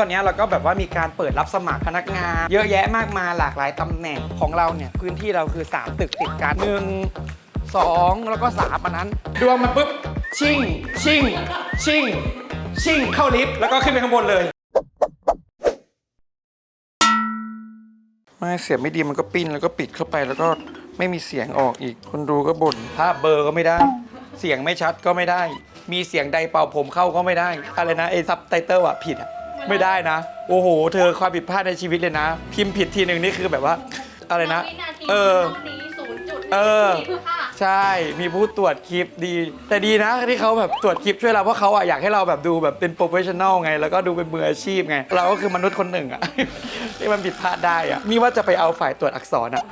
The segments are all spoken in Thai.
ตอนนี้เราก็แบบว่ามีการเปิดรับสมัครพนักงาน เยอะแยะมากมายหลากหลายตำแหน่งของเราเนี่ยพื้นที่เราคือ 3 ตึกติดกันหนึ่งสองแล้วก็สามอันนั้น ดวงมันปุ๊บ ชิ่ง ชิ่ง ชิ่ง ชิ่งเข้าลิฟต์แล้วก็ขึ้นไปข้างบนเลยไม่เสียงไม่ดีมันก็ปิ้นแล้วก็ปิดเข้าไปแล้วก็ไม่มีเสียงออกอีก คนดูก็บ่นภาพเบลอร์ก็ไม่ได้ เสียงไม่ชัดก็ไม่ได้ มีเสียงใดเป่าผมเข้าก็ไม่ได้อะไรนะไอ้ซับไตเติลอะผิดอะ ไม่ได้นะ โอ้โห เธอความผิดพลาดในชีวิตเลยนะ พิมพ์ผิดทีหนึ่งนี่คือแบบว่า อะไรนะ วินาทีเออเท่านี้ศูนย์จุดเออค่ะ ใช่ มีผู้ตรวจคลิปดี แต่ดีนะที่เขาแบบตรวจคลิปช่วยเราเพราะเขาอะอยากให้เราแบบดูแบบเป็นโปรเฟชชั่นแนลไง แล้วก็ดูเป็นมืออาชีพไง เราก็คือมนุษย์คนหนึ่งอะ ที่มันผิดพลาดได้อะนี่ว่าจะไปเอาฝ่ายตรวจอักษรอะ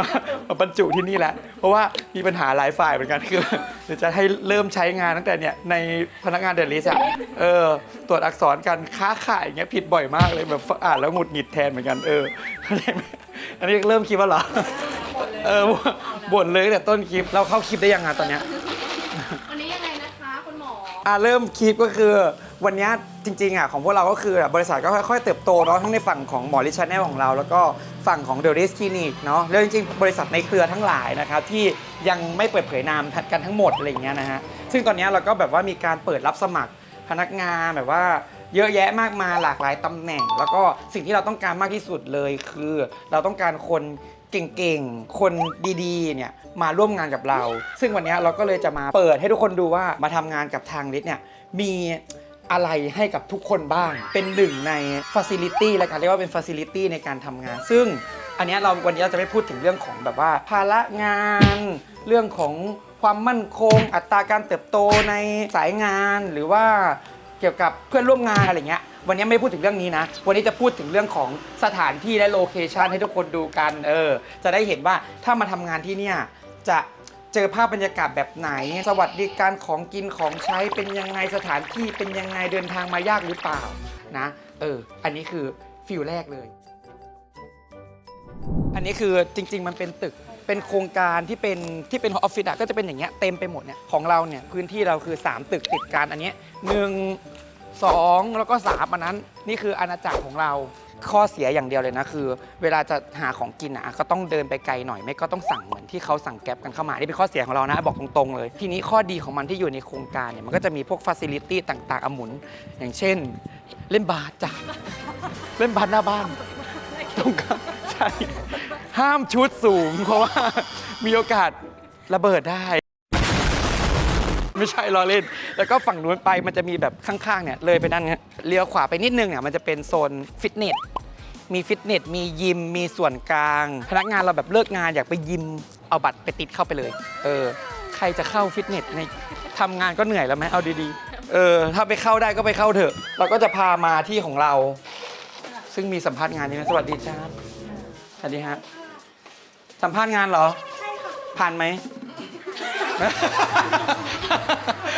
มามาบรรจุที่นี่แหละ เพราะว่ามีปัญหาหลายฝ่ายเหมือนกันคือเดี๋ยวจะให้เริ่มใช้งานตั้งแต่เนี่ยในพนักงานเดลิสอะเออตรวจอักษรการค้าขายอย่างเงี้ยผิดบ่อยมากเลยแบบอ่านแล้วหงุดหงิดแทนเหมือนกันเออเข้าใจไหมอันนี้เริ่มคิดว่าเหรอเออบ่นเลยตั้งแต่ต้นคลิปเราเข้าคลิปได้ยังไงตอนเนี้ยวันนี้ยังไงนะคะคุณหมอ อะเริ่มคลิปก็คือ วันนี้จริงๆอะของพวกเราก็คือบริษัทก็ค่อยๆเติบโตเนาะทั้งในฝั่งของหมอริชแนลของเรา แล้วก็ฝั่งของเดอะริสคลินิกเนาะแล้วจริงๆ บริษัทในเครือทั้งหลายนะครับที่ยังไม่เปิดเผยนามกันทั้งหมดอะไรอย่างเงี้ยนะฮะซึ่งตอนนี้เราก็แบบว่ามีการเปิดรับสมัครพนักงานแบบว่าเยอะแยะมากมายหลากหลายตำแหน่ง แล้วก็สิ่งที่เราต้องการมากที่สุดเลยคือ เราต้องการคนเก่งๆ คนดีๆ เนี่ยมาร่วมงานกับเรา ซึ่งวันนี้เราก็เลยจะมาเปิดให้ทุกคนดูว่ามาทำงานกับทางลิศเนี่ยมี อะไรให้กับทุกคนบ้าง เป็นหนึ่งใน Facility และกันเรียกว่าเป็น Facility ในการทำงาน ซึ่งอันเนี้ยเราวันนี้เราจะไม่พูดถึงเรื่องของแบบว่า ภาระงาน เรื่องของความมั่นคง อัตราการเติบโตในสายงานหรือว่าเกี่ยวกับเพื่อนร่วมงานอะไรเงี้ย วันนี้ไม่ได้พูดถึงเรื่องนี้นะ วันนี้จะพูดถึงเรื่องของสถานที่และโลเคชันให้ทุกคนดูกัน เออ จะได้เห็นว่าถ้ามาทำงานที่เนี่ยจะ เจอภาพบรรยากาศแบบไหน สวัสดิการของกินของใช้เป็นยังไงสถานที่เป็นยังไงเดินทางมายากหรือเปล่านะเอออันนี้คือฟิลแรกเลย อันนี้คือจริง ๆ มันเป็นตึกเป็นโครงการที่เป็นที่เป็นออฟฟิศอะก็จะเป็นอย่างเงี้ยเต็มไปหมดเนี่ยของเราเนี่ยพื้นที่เราคือ 3 ตึกติดกันอันนี้หนึ่ง สองแล้วก็สามอันนั้น นี่คืออาณาจักรของเรา ข้อเสียอย่างเดียวเลยนะคือ เวลาจะหาของกินอะก็ต้องเดินไปไกลหน่อยไม่ก็ต้องสั่งเหมือนที่เขาสั่งแก๊ปกันเข้ามา นี่เป็นข้อเสียของเรานะ บอกตรงๆเลย ทีนี้ข้อดีของมันที่อยู่ในโครงการเนี่ยมันก็จะมีพวกฟัซิลิตี้ต่างๆอหมุน อย่างเช่น เล่นบาสจ้ะเล่นบาสหน้าบ้านตรงกลางใช่ห้ามชุดสูง เพราะว่ามีโอกาสระเบิดได้ ไม่ใช่ล้อเล่น แล้วก็ฝั่งนู้นไปมันจะมีแบบข้างๆเนี่ยเลยไปด้านเนี้ยเลี้ยวขวาไปนิดนึงเนี่ยมันจะเป็นโซนฟิตเนส มีฟิตเนส มียิม มีส่วนกลาง พนักงานเราแบบเลิกงานอยากไปยิม เอาบัตรไปติดเข้าไปเลย เออ ใครจะเข้าฟิตเนสในทำงานก็เหนื่อยแล้วไหมเอาดีๆ เออ ถ้าไปเข้าได้ก็ไปเข้าเถอะ เราก็จะพามาที่ของเรา ซึ่งมีสัมภาษณ์งานนี้นะสวัสดีครับสวัสดีฮะ สัมภาษณ์งานเหรอใช่ค่ะผ่านไหม ไ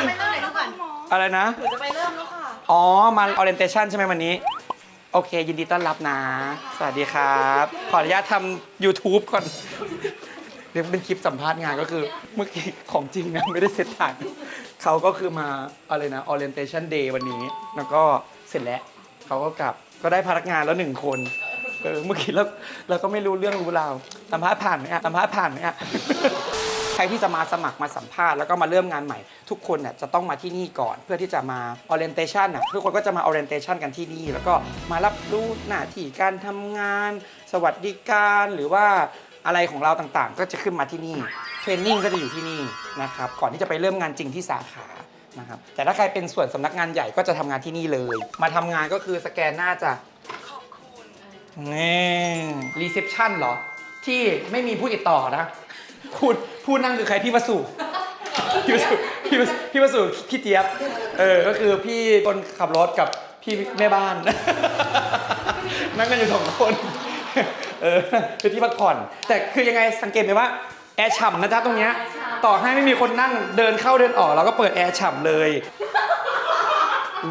ปเริ่มแล้วก่อนอะไรนะ หนูจะไปเริ่มแล้วค่ะ อ๋อมา orientation ใช่ไหมวันนี้ โอเค ยินดีต้อนรับนะ สวัสดีครับ ขออนุญาตทำ YouTube ก่อนเดี๋ยวเป็นคลิปสัมภาษณ์งานก็คือ เมื่อกี้ของจริงนะ ไม่ได้เสร็จถ่ายเขาก็คือมาอะไรนะ orientation day วันนี้ แล้วก็เสร็จแล้ว เขาก็กลับ ก็ได้พนักงานแล้วหนึ่งคน เออ เมื่อกี้เราเราก็ไม่รู้เรื่องรู้ราว สัมภาษณ์ผ่านไหมอะสัมภาษณ์ผ่านไหมอะใครที่จะมาสมัครมาสัมภาษณ์แล้วก็มาเริ่มงานใหม่ ทุกคนเนี่ยจะต้องมาที่นี่ก่อน เพื่อที่จะมา orientation น่ะทุกคนก็จะมา orientation กันที่นี่ แล้วก็มารับรู้หน้าที่การทำงาน สวัสดิการหรือว่าอะไรของเราต่างๆ ก็จะขึ้นมาที่นี่เทรนนิ่งก็จะอยู่ที่นี่นะครับก่อนที่จะไปเริ่มงานจริงที่สาขานะครับแต่ถ้าใครเป็นส่วนสำนักงานใหญ่ก็จะทำงานที่นี่เลย มาทำงานก็คือสแกนหน้าจะนี่รีเซพชันเหรอ ที่ไม่มีผู้ติดต่อนะ พูดพูดนั่งคือใครพี่วสุพี่วสุพี่วสุพี่วสุพี่เจี๊ยบเออก็คือพี่คนขับรถกับพี่แม่บ้าน นั่งกันอยู่สองคนเออคือที่พักผ่อน แต่คือยังไงสังเกตไหมว่าแอร์ฉ่ำนะจ๊ะตรงเนี้ยต่อให้ไม่มีคนนั่งเดินเข้าเดินออกเราก็เปิดแอร์ฉ่ำเลย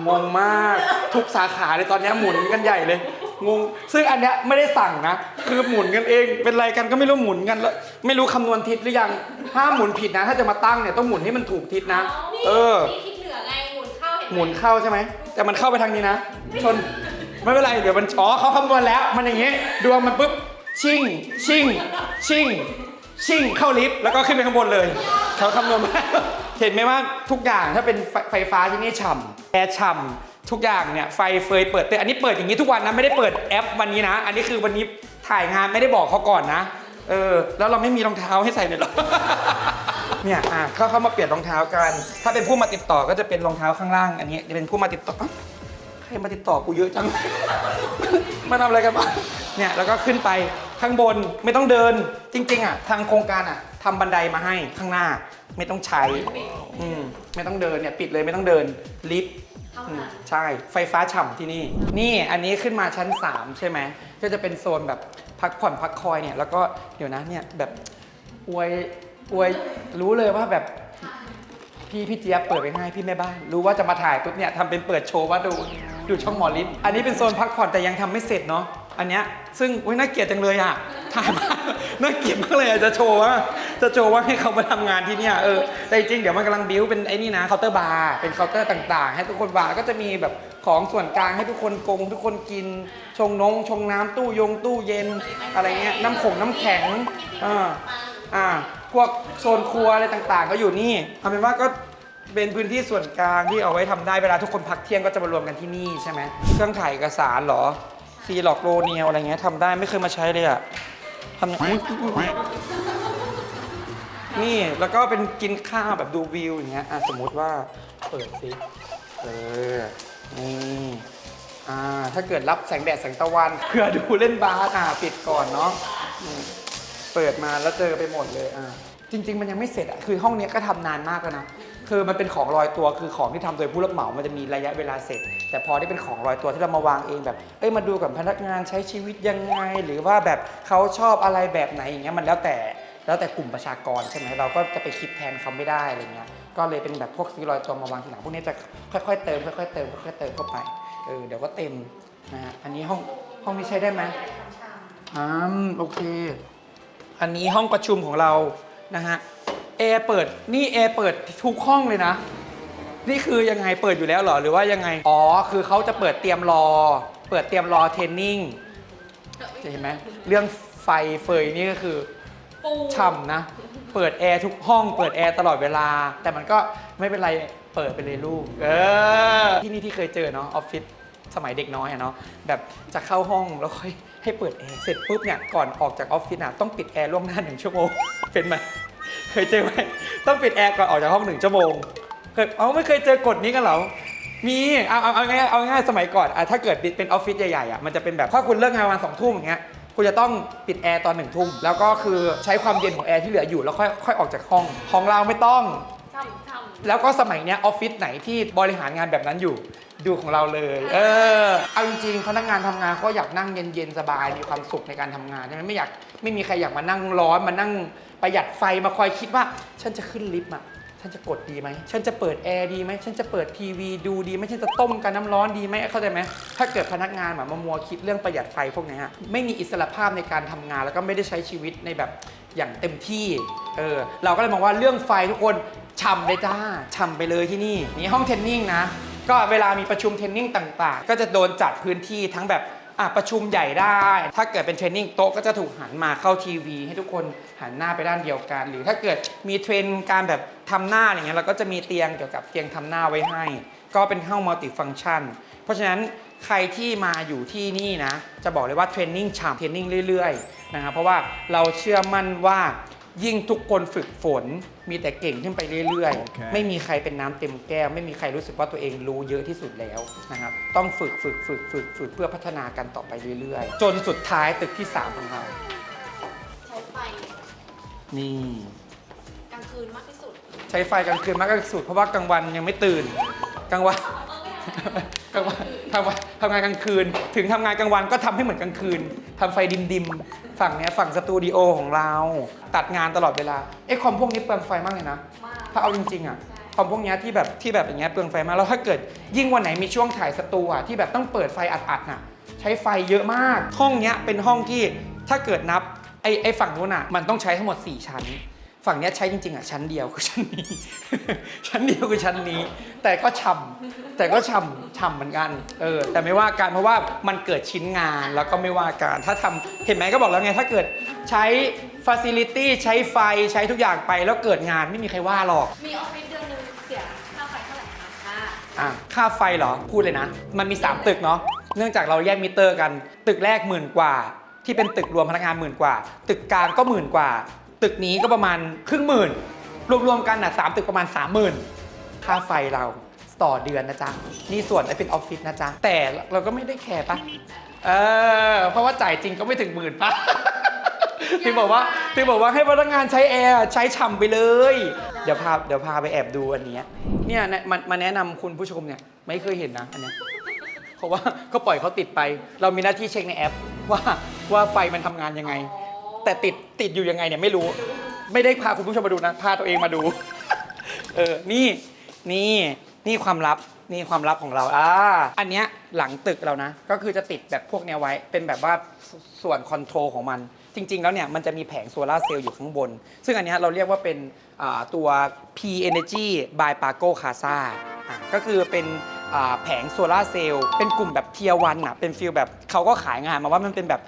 งงมากทุกสาขาเลยตอนเนี้ยหมุนกันใหญ่เลย งง ซึ่งอันเนี้ยไม่ได้สั่งนะ คือหมุนกันเอง เป็นไรกันก็ไม่รู้หมุนกันแล้วไม่รู้คำนวณทิศหรือยัง ห้ามหมุนผิดนะ ถ้าจะมาตั้งเนี่ยต้องหมุนให้มันถูกทิศนะ เออ นี่คิดเหนือไงหมุนเข้าเห็นหมุนเข้าใช่ไหม แต่มันเข้าไปทางนี้นะ ชน ไม่เป็นไร เดี๋ยวมันอ๋อเขาคำนวณแล้ว มันอย่างงี้ ดวงมันปุ๊บ ชิ่ง ชิ่ง ชิ่ง ชิ่ง เข้าลิฟต์ แล้วก็ขึ้นไปข้างบนเลย เขาคำนวณมา เห็นไหมว่าทุกอย่างถ้าเป็นไฟไฟฟ้าที่นี่ฉ่ำแอร์ฉ่ำ ทุกอย่างเนี่ยไฟเฟยเปิดเตือนอันนี้เปิดอย่างนี้ทุกวันนะไม่ได้เปิดแอปวันนี้นะ อันนี้คือวันนี้ถ่ายงานไม่ได้บอกเขาก่อนนะ เออ แล้วเราไม่มีรองเท้าให้ใส่เลยหรอเนี่ยอะเขาเข้ามาเปลี่ยนรองเท้ากัน ถ้าเป็นผู้มาติดต่อก็จะเป็นรองเท้าข้างล่าง อันนี้จะเป็นผู้มาติดต่อใครมาติดต่อกูเยอะจัง มาทำอะไรกันวะเนี่ยแล้วก็ขึ้นไปข้างบนไม่ต้องเดินจริง ๆอะทางโครงการอะทำบันไดมาให้ข้างหน้า ไม่ต้องใช้อืมไม่ต้องเดินเนี่ยปิดเลยไม่ต้องเดินลิฟต์ ท่านั้นใช่ไฟฟ้าฉ่ำที่นี่ นี่อันนี้ขึ้นมาชั้น 3 ใช่ไหมก็จะเป็นโซนแบบพักผ่อนพักคอยเนี่ยแล้วก็เดี๋ยวนะเนี่ยแบบอวยอวยรู้เลยว่าแบบพี่พี่เจี๊ยบเปิดไปให้พี่แม่บ้าน รู้ว่าจะมาถ่ายปุ๊บเนี่ยทำเป็นเปิดโชว์ว่าดูดูช่องหมอลิศอันนี้เป็นโซนพักผ่อนแต่ยังทำไม่เสร็จเนาะอันเนี้ยซึ่งอุ้ยน่าเกลียดจังเลยอะถ่ายมาน่าเกลียดมากเลยอะจะโชว์ว่า จะโชว์ว่าให้เขามาทำงานที่เนี่ยเออแต่จริงเดี๋ยวมันกำลังบิวเป็นไอ้นี่นะเคาน์เตอร์บาร์เป็นเคาน์เตอร์ต่างๆ ให้ทุกคนวางแล้วก็จะมีแบบของส่วนกลางให้ทุกคนกง ทุกคนกินชงนง ชงน้ำตู้ยงตู้เย็นอะไรเงี้ยน้ำขงน้ำแข็งอ่าอ่าพวกโซนครัวอะไรต่างๆ ก็อยู่นี่เอาเป็นว่าก็เป็นพื้นที่ส่วนกลางที่เอาไว้ทำได้เวลาทุกคนพักเที่ยงก็จะมารวมกันที่นี่ใช่ไหมเครื่องถ่ายเอกสารหรอซีหลอกโรเนียอะไรเงี้ยทำได้ไม่เคยมาใช้เลยอะทำยังอุ๊ยอุ๊ยอุ๊ย นี่แล้วก็เป็นกินข้าวแบบดูวิวอย่างเงี้ยอะสมมุติว่าเปิดสิเออนี่อ่าถ้าเกิดรับแสงแดดแสงตะวันเพื่อดูเล่นบาสอะปิดก่อนเนาะอืมเปิดมาแล้วเจอไปหมดเลยอะจริง ๆ มันยังไม่เสร็จอะคือห้องเนี้ยก็ทำนานมากแล้วนะคือมันเป็นของลอยตัวคือของที่ทำโดยผู้รับเหมามันจะมีระยะเวลาเสร็จ แต่พอที่เป็นของลอยตัวที่เรามาวางเองแบบเอ้ยมาดูกับพนักงานใช้ชีวิตยังไง หรือว่าแบบเขาชอบอะไรแบบไหนอย่างเงี้ยมันแล้วแต่ แล้วแต่กลุ่มประชากรใช่ไหมเราก็จะไปคิดแทนเขาไม่ได้อะไรเงี้ยก็เลยเป็นแบบพวกซื้อลอยตัวมาวางทีหลังพวกนี้จะค่อยๆเติมค่อยๆเติมค่อยๆเติมเข้าไปเออเดี๋ยวก็เต็มนะฮะอันนี้ห้องห้องนี้ใช้ได้ไหมอ่าโอเค อันนี้ห้องประชุมของเรานะฮะแอร์เปิดนี่แอร์เปิดทุกห้องเลยนะ นี่คือยังไงเปิดอยู่แล้วเหรอหรือว่ายังไง อ๋อ คือเขาจะเปิดเตรียมรอ เปิดเตรียมรอเทรนนิ่งจะเห็นไหมเรื่องไฟเฟยนี่ก็คือ ฉ่ำนะ เปิดแอร์ทุกห้อง เปิดแอร์ตลอดเวลา แต่มันก็ไม่เป็นไร เปิดไปเลยลูก เออ ที่นี่ที่เคยเจอเนาะออฟฟิศสมัยเด็กน้อยอะเนาะ แบบจะเข้าห้องแล้วค่อยให้เปิดแอร์ เสร็จปุ๊บเนี่ย ก่อนออกจากออฟฟิศอะต้องปิดแอร์ล่วงหน้าหนึ่งชั่วโมง เป็นไหม เคยเจอไหม ต้องปิดแอร์ก่อนออกจากห้องหนึ่งชั่วโมง เคย เอาไม่เคยเจอกฎนี้กันเหรอมีเอาเอาเอาง่ายเอาง่ายสมัยก่อนอะถ้าเกิดเป็นออฟฟิศใหญ่ๆอะมันจะเป็นแบบถ้าคุณเลิกงานวันสองทุ่มอย่างเงี้ย คุณจะต้องปิดแอร์ตอนหนึ่งทุ่มแล้วก็คือใช้ความเย็นของแอร์ที่เหลืออยู่แล้วค่อยค่อยออกจากห้องของเราไม่ต้อง ช่ำช่ำแล้วก็สมัยเนี้ยออฟฟิศไหนที่บริหารงานแบบนั้นอยู่ ดูของเราเลย เออเอาจริงๆพนักงานทำงานเขาอยากนั่งเย็นๆสบายมีความสุขในการทำงานใช่ไหมไม่อยากไม่มีใครอยากมานั่งร้อนมานั่งประหยัดไฟมาคอยคิดว่า ฉันจะขึ้นลิฟต์อะ ฉันจะกดดีไหม ฉันจะเปิดแอร์ดีไหม ฉันจะเปิดทีวีดูดีไหมฉันจะต้มกันน้ำร้อนดีไหมเข้าใจไหม ถ้าเกิดพนักงานแบบมามัวคิดเรื่องประหยัดไฟพวกนี้ยไม่มีอิสระภาพในการทำงาน แล้วก็ไม่ได้ใช้ชีวิตในแบบอย่างเต็มที่ เออ เราก็เลยมองว่าเรื่องไฟทุกคนฉ่ำเลยจ้าฉ่ำไปเลยที่นี่ นี่ห้องเทนนิ่งนะ ก็เวลามีประชุมเทนนิ่งต่าง ๆ ก็จะโดนจัดพื้นที่ทั้งแบบ อะประชุมใหญ่ได้ ถ้าเกิดเป็นเทรนนิ่งโต๊ะก็จะถูกหันมาเข้าทีวี ให้ทุกคนหันหน้าไปด้านเดียวกัน หรือถ้าเกิดมีเทรนการแบบทำหน้าอย่างเงี้ยเราก็จะมีเตียงเกี่ยวกับเตียงทำหน้าไว้ให้ ก็เป็นห้องมัลติฟังชัน เพราะฉะนั้นใครที่มาอยู่ที่นี่นะ จะบอกเลยว่าเทรนนิ่งฉ่ำเทรนนิ่งเรื่อยๆนะครับเพราะว่าเราเชื่อมั่นว่า ยิ่งทุกคนฝึกฝน มีแต่เก่งขึ้นไปเรื่อยโอเค ๆ ไม่มีใครเป็นน้ำเต็มแก้ว ไม่มีใครรู้สึกว่าตัวเองรู้เยอะที่สุดแล้วนะครับ ต้องฝึกฝึกฝึกฝึกฝึกเพื่อพัฒนากันต่อไปเรื่อยๆ จนสุดท้ายตึกที่ 3 ของเรา ใช้ไฟนี่ กลางคืนมากที่สุด ใช้ไฟกลางคืนมากที่สุดเพราะว่ากลางวันยังไม่ตื่นกลางวัน กลางวัน ทำวันทำงานกลางคืน ถึงทำงานกลางวันก็ทำให้เหมือนกลางคืนทำไฟดิมดิมๆ ฝั่งเนี้ยฝั่งสตูดิโอของเรา ตัดงานตลอดเวลาไอ้คอมพวกนี้เปลืองไฟมากเลยนะ มากถ้าเอาจริงๆอะคอมพวกเนี้ยที่แบบที่แบบอย่างเงี้ยเปลืองไฟมากแล้วถ้าเกิด ยิ่งวันไหนมีช่วงถ่ายสตูอะที่แบบต้องเปิดไฟอัดๆน่ะใช้ไฟเยอะมาก ห้องเนี้ยเป็นห้องที่ถ้าเกิดนับไอ้ไอ้ฝั่งนู้นอะมันต้องใช้ทั้งหมด 4 ชั้น ฝั่งเนี้ยใช้จริงๆอะชั้นเดียวคือชั้นนี้ ชั้นเดียวคือชั้นนี้ แต่ก็ช่ำแต่ก็ช่ำช่ำเหมือนกันเออแต่ไม่ว่ากันเพราะว่ามันเกิดชิ้นงานแล้วก็ไม่ว่ากันถ้าทำเห็นไหมก็บอกแล้วไง ถ้าเกิดใช้ Facility ใช้ไฟใช้ทุกอย่างไปแล้วเกิดงานไม่มีใครว่าหรอก มีออฟฟิศเดือนหนึงเสียค่าไฟเท่าไหร่คะอะค่าไฟเหรอพูดเลยนะ มันมี 3 ตึกเนาะเนื่องจากเราแยกมิเตอร์กัน ตึกแรกหมื่นกว่า ที่เป็นตึกรวมพนักงานหมื่นกว่า ตึกกลางก็หมื่นกว่า ตึกนี้ก็ประมาณครึ่งหมื่น รวมๆกันอะสามตึกประมาณ 3 0,000 ค่าไฟเราต่อเดือนนะจ๊ะ นี่ส่วนไอ้เป็นออฟฟิศนะจ๊ะ แต่เราก็ไม่ได้แคร์ปะเออเพราะว่าจ่ายจริงก็ไม่ถึงหมื่นปะที่บอกว่าที่บอกว่าให้พนักงานใช้แอร์ใช้ฉ่ำไปเลย เดี๋ยวพาเดี๋ยวพาไปแอบดูอันเนี้ยเนี่ยเนี่ยมันมาแนะนำคุณผู้ชมเนี่ยไม่เคยเห็นนะอันเนี้ยเพราะว่าก็ปล่อยเขาติดไป เรามีหน้าที่เช็คในแอปว่าว่าไฟมันทำงานยังไง แต่ติดติดอยู่ยังไงเนี่ยไม่รู้ ไม่ได้พาคุณผู้ชมมาดูนะ พาตัวเองมาดู เออ นี่ นี่ นี่ความลับ นี่ความลับของเรา อ่า อันเนี้ยหลังตึกเรานะ ก็คือจะติดแบบพวกเนี้ยไว้ เป็นแบบว่าส่วนคอนโทรลของมัน จริง ๆ แล้วเนี่ยมันจะมีแผงโซลาร์เซลล์อยู่ข้างบน ซึ่งอันเนี้ยเราเรียกว่าเป็นอ่าตัว P Energy by Paco Casa อะก็คือเป็นอ่าแผงโซลาร์เซลล์เป็นกลุ่มแบบเทียวันอะ เป็นฟิลแบบเขาก็ขายงานมาว่ามันเป็นแบบ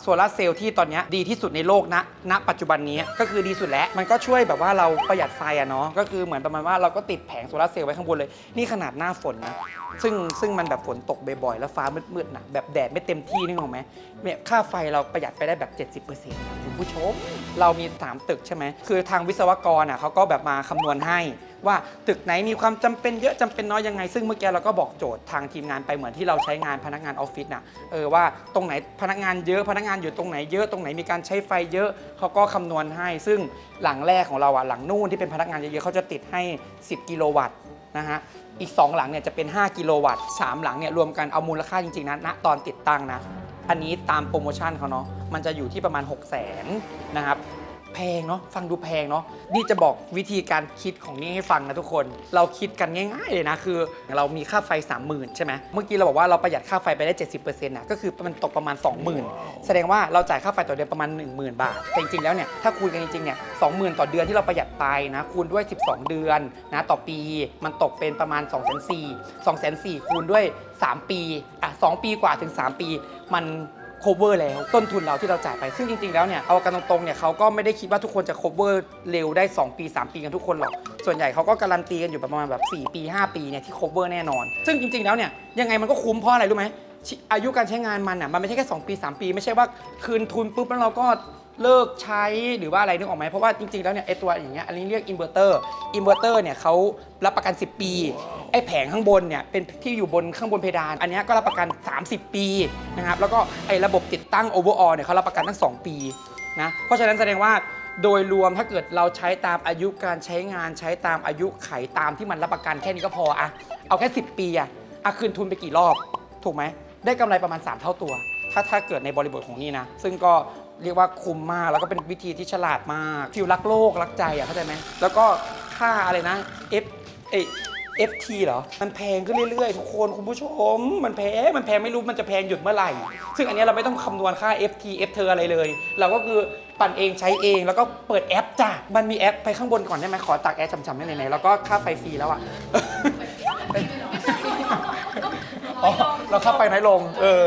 โซลาร์เซลล์ที่ตอนนี้ดีที่สุดในโลกณณปัจจุบันนี้ก็คือดีสุดแล้ว มันก็ช่วยแบบว่าเราประหยัดไฟอะเนาะก็คือเหมือนประมาณว่าเราก็ติดแผงโซลาร์เซลล์ไว้ข้างบนเลย นี่ขนาดหน้าฝนนะซึ่งซึ่งมันแบบฝนตกบ่อยๆ แล้วฟ้ามืดๆนะแบบแดดไม่เต็มที่นึกออกไหมเนี่ยค่าไฟเราประหยัดไปได้แบบ 70%นะคุณผู้ชม เรามี 3 ตึกใช่ไหมคือทางวิศวกรอะเขาก็แบบมาคำนวณให้ว่าตึกไหนมีความจำเป็นเยอะจำเป็นน้อยยังไง ซึ่งเมื่อกี้เราก็บอกโจทย์ทางทีมงานไปเหมือนที่เราใช้งานพนักงานออฟฟิศน่ะเออว่าตรงไหนพนักงานเยอะพนักงานอยู่ตรงไหนเยอะตรงไหนมีการใช้ไฟเยอะเขาก็คำนวณให้ ซึ่งหลังแรกของเราอะหลังนู่นที่เป็นพนักงานเยอะๆเขาจะติดให้ 10 กิโลวัตต์นะฮะอีก 2 หลังเนี่ยจะเป็น 5 กิโลวัตต์3หลังเนี่ยรวมกันเอามูลค่าจริงๆนะณตอนติดตั้งนะอันนี้ตามโปรโมชั่นเขาเนาะมันจะอยู่ที่ประมาณ 6 0 0 0 0นนะครับ แพงเนาะฟังดูแพงเนาะนี่จะบอกวิธีการคิดของนี่ให้ฟังนะทุกคน เราคิดกันง่ายๆเลยนะคือ เรามีค่าไฟ 30,000 ใช่ไหมเมื่อกี้เราบอกว่าเราประหยัดค่าไฟไปได้ 70%นะก็คือมันตกประมาณ 20,000 แสดงว่าเราจ่ายค่าไฟต่อเดือนประมาณ 10,000 บาท แต่จริงๆแล้วเนี่ยถ้าคูณกันจริงๆเนี่ย20,000 ต่อเดือนที่เราประหยัดไปนะคูณด้วย 12 เดือนนะต่อปีมันตกเป็นประมาณ 2 4 0 0 0 2 4 0 0 0คูณด้วย 3 ปีอะ2ปีกว่าถึง 3 ปีมัน cover แล้วต้นทุนเราที่เราจ่ายไป ซึ่งจริง ๆ แล้วเนี่ยเอากันตรงๆเนี่ยเขาก็ไม่ได้คิดว่าทุกคนจะ cover เร็วได้ 2 ปี 3 ปีกันทุกคนหรอก ส่วนใหญ่เขาก็การันตีกันอยู่ประมาณแบบ4 ปี 5 ปีเนี่ยที่ cover แน่นอน ซึ่งจริง ๆ แล้วเนี่ยยังไงมันก็คุ้มเพราะอะไรรู้ไหมอายุการใช้งานมันอะมันไม่ใช่แค่2ปี 3 ปี ไม่ใช่ว่าคืนทุนปุ๊บแล้วเราก็ เลิกใช้หรือว่าอะไรนึกออกไหมเพราะว่าจริงๆแล้วเนี่ยไอตัวอย่างเงี้ยอันนี้เรียกอินเวอร์เตอร์อินเวอร์เตอร์เนี่ยเขารับประกัน 10 ปีไอ้แผงข้างบนเนี่ยเป็นที่อยู่บนข้างบนเพดาน อันเนี้ยก็รับประกัน 30 ปีนะครับแล้วก็ไอ้ระบบติดตั้ง overall เนี่ยเขารับประกันทั้ง 2 ปีนะเพราะฉะนั้นแสดงว่าโดยรวมถ้าเกิดเราใช้ตามอายุการใช้งานใช้ตามอายุไขตามที่มันรับประกันแค่นี้ก็พออะเอาแค่ 10 ปีอะอะคืนทุนไปกี่รอบ ถูกไหมได้กำไรประมาณ 3 เท่าตัว ถ้าถ้าเกิดในบริบทของนี่นะ ซึ่งก็ เรียกว่าคุ้มมาก แล้วก็เป็นวิธีที่ฉลาดมากฟิลรักโลกรักใจอะเข้าใจไหมแล้วก็ค่าอะไรนะ F เอย FT เหรอ มันแพงขึ้นเรื่อยๆ ทุกคนคุณผู้ชม มันแพง มันแพงไม่รู้มันจะแพงหยุดเมื่อไหร่ ซึ่งอันเนี้ยเราไม่ต้องคำนวณค่า FT F เธออะไรเลย เราก็คือปั่นเองใช้เองแล้วก็เปิดแอปจ้ะ มันมีแอปไปข้างบนก่อนได้ไหมขอตักแอปฉ่ำๆได้ไหนๆแล้วก็ค่าไฟฟรีแล้วอะ อ๋อ เราเข้าไปน้อยลง เออ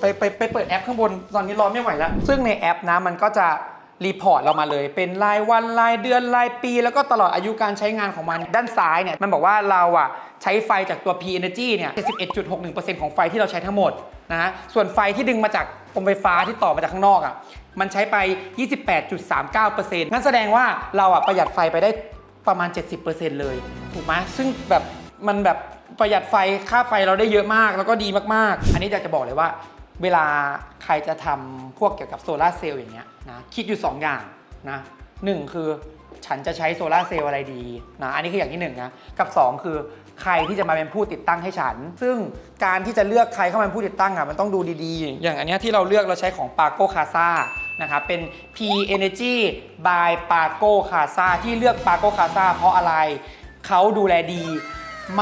ไปไปไปไปเปิดแอปข้างบนตอนนี้รอไม่ไหวแล้ว ซึ่งในแอปนะมันก็จะรีพอร์ตเรามาเลย เป็นรายวันรายเดือนรายปี แล้วก็ตลอดอายุการใช้งานของมันด้านซ้ายเนี่ยมันบอกว่าเราอะใช้ไฟจากตัว P Energy เนี่ย71.61%ของไฟที่เราใช้ทั้งหมดนะฮะส่วนไฟที่ดึงมาจากกรมไฟฟ้าที่ต่อมาจากข้างนอกอะมันใช้ไป 28.39%งั้นแสดงว่าเราอะประหยัดไฟไปได้ประมาณ 70%เลย ถูกไหมซึ่งแบบ มันแบบประหยัดไฟค่าไฟเราได้เยอะมาก แล้วก็ดีมากๆ อันนี้อยากจะบอกเลยว่า เวลาใครจะทำพวกเกี่ยวกับโซลาเซลล์อย่างเงี้ยนะคิดอยู่ 2 อย่างนะหนึ่งคือฉันจะใช้โซลาเซลล์อะไรดีนะอันนี้คืออย่างที่หนึ่งนะกับ 2 คือใครที่จะมาเป็นผู้ติดตั้งให้ฉัน ซึ่งการที่จะเลือกใครเข้ามาเป็นผู้ติดตั้งอะมันต้องดูดีๆ อย่างอันเนี้ยที่เราเลือกเราใช้ของ p a c o Casa นะครับเป็น P Energy by p a c o Casa ที่เลือก p a c o Casa เพราะอะไร เขาดูแลดี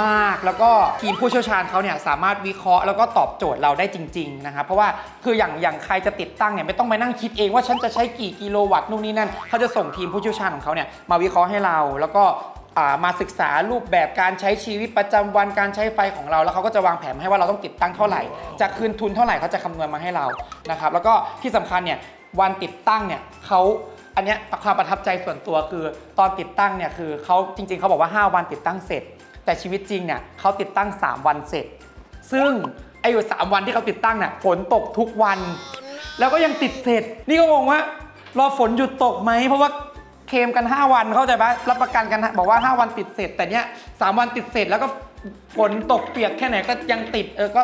มากแล้วก็ทีมผู้เชี่ยวชาญเขาเนี่ยสามารถวิเคราะห์แล้วก็ตอบโจทย์เราได้จริงๆนะครับเพราะว่าคืออย่างอย่างใครจะติดตั้งเนี่ยไม่ต้องไปนั่งคิดเองว่าฉันจะใช้กี่กิโลวัตต์นู่นนี่นั่นเขาจะส่งทีมผู้เชี่ยวชาญของเขาเนี่ยมาวิเคราะห์ให้เราแล้วก็มาศึกษารูปแบบการใช้ชีวิตประจำวันการใช้ไฟของเรา แล้วเขาก็จะวางแผนให้ว่าเราต้องติดตั้งเท่าไหร่ จะคืนทุนเท่าไหร่เขาจะคำนวณมาให้เรานะครับแล้วก็ที่สำคัญเนี่ยวันติดตั้งเนี่ยเขาอันนี้ความประทับใจส่วนตัวคือตอนติดตั้งเนี่ยคือเขาจริง ๆเขาบอกว่า 5 วันติดตั้งเสร็จ แต่ชีวิตจริงเนี่ยเขาติดตั้ง 3 วันเสร็จ ซึ่งไอ้อยู่3วันที่เขาติดตั้งเนี่ยฝนตกทุกวัน แล้วก็ยังติดเสร็จ นี่ก็งงว่ารอฝนหยุดตกไหมเพราะว่าเคมกัน 5 วันเข้าใจปะรับประกันกันบอกว่า 5 วันติดเสร็จ แต่เนี้ยสามวันติดเสร็จแล้วก็ฝนตกเปียกแค่ไหนก็ยังติดเออก็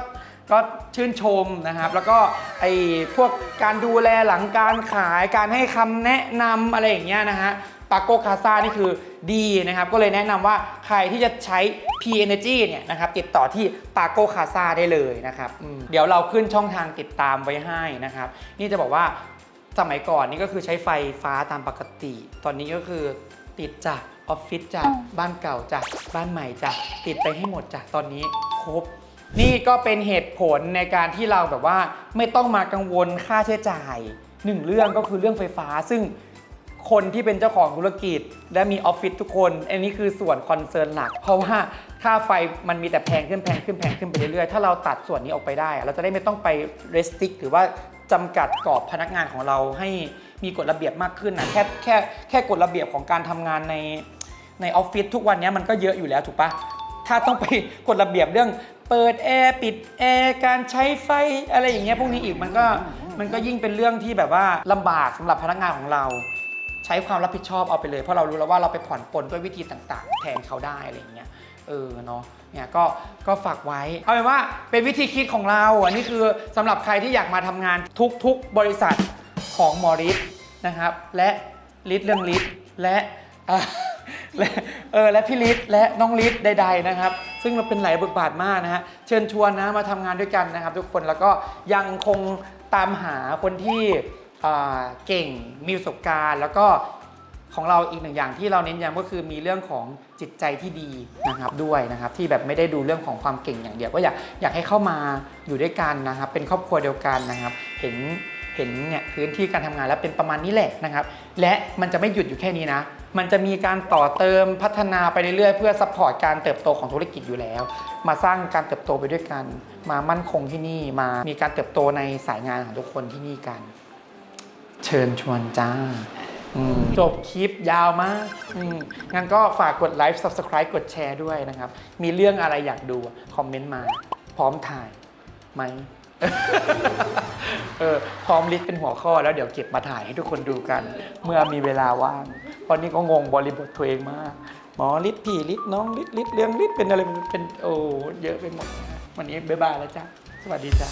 ก็ชื่นชมนะครับ แล้วก็ไอ้พวกการดูแลหลังการขายการให้คำแนะนำอะไรอย่างเงี้ยนะฮะปาโกคาซานี่คือ ดีนะครับ ก็เลยแนะนำว่าใครที่จะใช้ P Energy เนี่ยนะครับติดต่อที่ปาโกคาซาได้เลยนะครับเดี๋ยวเราขึ้นช่องทางติดตามไว้ให้นะครับ นี่จะบอกว่าสมัยก่อนนี่ก็คือใช้ไฟฟ้าตามปกติ ตอนนี้ก็คือติดจากออฟฟิศจากบ้านเก่าจากบ้านใหม่จากติดไปให้หมดจากตอนนี้ครบนี่ก็เป็นเหตุผลในการที่เราแบบว่าไม่ต้องมากังวลค่าใช้จ่ายหนึ่งเรื่องก็คือเรื่องไฟฟ้า ซึ่ง คนที่เป็นเจ้าของธุรกิจ และมีออฟฟิศทุกคน อันนี้คือส่วนคอนเซิร์นหลัก เพราะว่าค่าไฟมันมีแต่แพงขึ้นแพงขึ้นแพงขึ้นไปเรื่อยๆ ถ้าเราตัดส่วนนี้ออกไปได้ เราจะได้ไม่ต้องไป restrict หรือว่าจำกัดกรอบพนักงานของเราให้มีกฎระเบียบมากขึ้นนะแค่แค่แค่กฎระเบียบของการทำงานในในออฟฟิศทุกวันนี้มันก็เยอะอยู่แล้วถูกปะถ้าต้องไปกฎระเบียบเรื่องเปิดแอร์ปิดแอร์การใช้ไฟอะไรอย่างเงี้ยพวกนี้อีกมันก็มันก็ยิ่งเป็นเรื่องที่แบบว่าลำบากสำหรับพนักงานของเรา ใช้ความรับผิดชอบเอาไปเลย เพราะเรารู้แล้วว่าเราไปผ่อนปลนด้วยวิธีต่างๆ แทนเขาได้อะไรอย่างเงี้ยเออเนาะเนี่ยก็ก็ฝากไว้ เอาเป็นว่าเป็นวิธีคิดของเราอันนี้คือสำหรับใครที่อยากมาทำงานทุกๆบริษัทของมอริสนะครับ และลิศเรื่องลิศและและเออและพี่ลิศและน้องลิศใด ๆนะครับ ซึ่งเราเป็นหลายบทบาทมากนะฮะเชิญชวนนะมาทำงานด้วยกันนะครับ ทุกคนแล้วก็ยังคงตามหาคนที่ เก่งมีประสบการณ์ แล้วก็ของเราอีกหนึ่งอย่างที่เราเน้นย้ำก็คือมีเรื่องของจิตใจที่ดีนะครับด้วยนะครับ ที่แบบไม่ได้ดูเรื่องของความเก่งอย่างเดียวก็อยากอยากให้เข้ามาอยู่ด้วยกันนะครับ เป็นครอบครัวเดียวกันนะครับ เห็นเห็นเนี่ยพื้นที่การทำงานแล้วเป็นประมาณนี้แหละนะครับ และมันจะไม่หยุดอยู่แค่นี้นะ มันจะมีการต่อเติมพัฒนาไปเรื่อยๆ เพื่อซัพพอร์ตการเติบโตของธุรกิจอยู่แล้ว มาสร้างการเติบโตไปด้วยกัน มามั่นคงที่นี่มามีการเติบโตในสายงานของทุกคนที่นี่กัน เชิญชวนจ้าอืมจบคลิปยาวมากอืมงั้นก็ฝากกดไลค์ Subscribe กดแชร์ด้วยนะครับ มีเรื่องอะไรอยากดู คอมเมนต์มา พร้อมถ่ายไหมเออพร้อมลิสต์เป็นหัวข้อแล้วเดี๋ยวเก็บมาถ่ายให้ทุกคนดูกัน เมื่อมีเวลาว่างตอนนี้ก็งงบริบทตัวเองมาก หมอลิศพี่ลิศน้องลิศลิศเรื่องลิศเป็นอะไรเป็นโอ้เยอะไปหมดนะวันนี้บ๊ายบายแล้วจ้าสวัสดีจ้า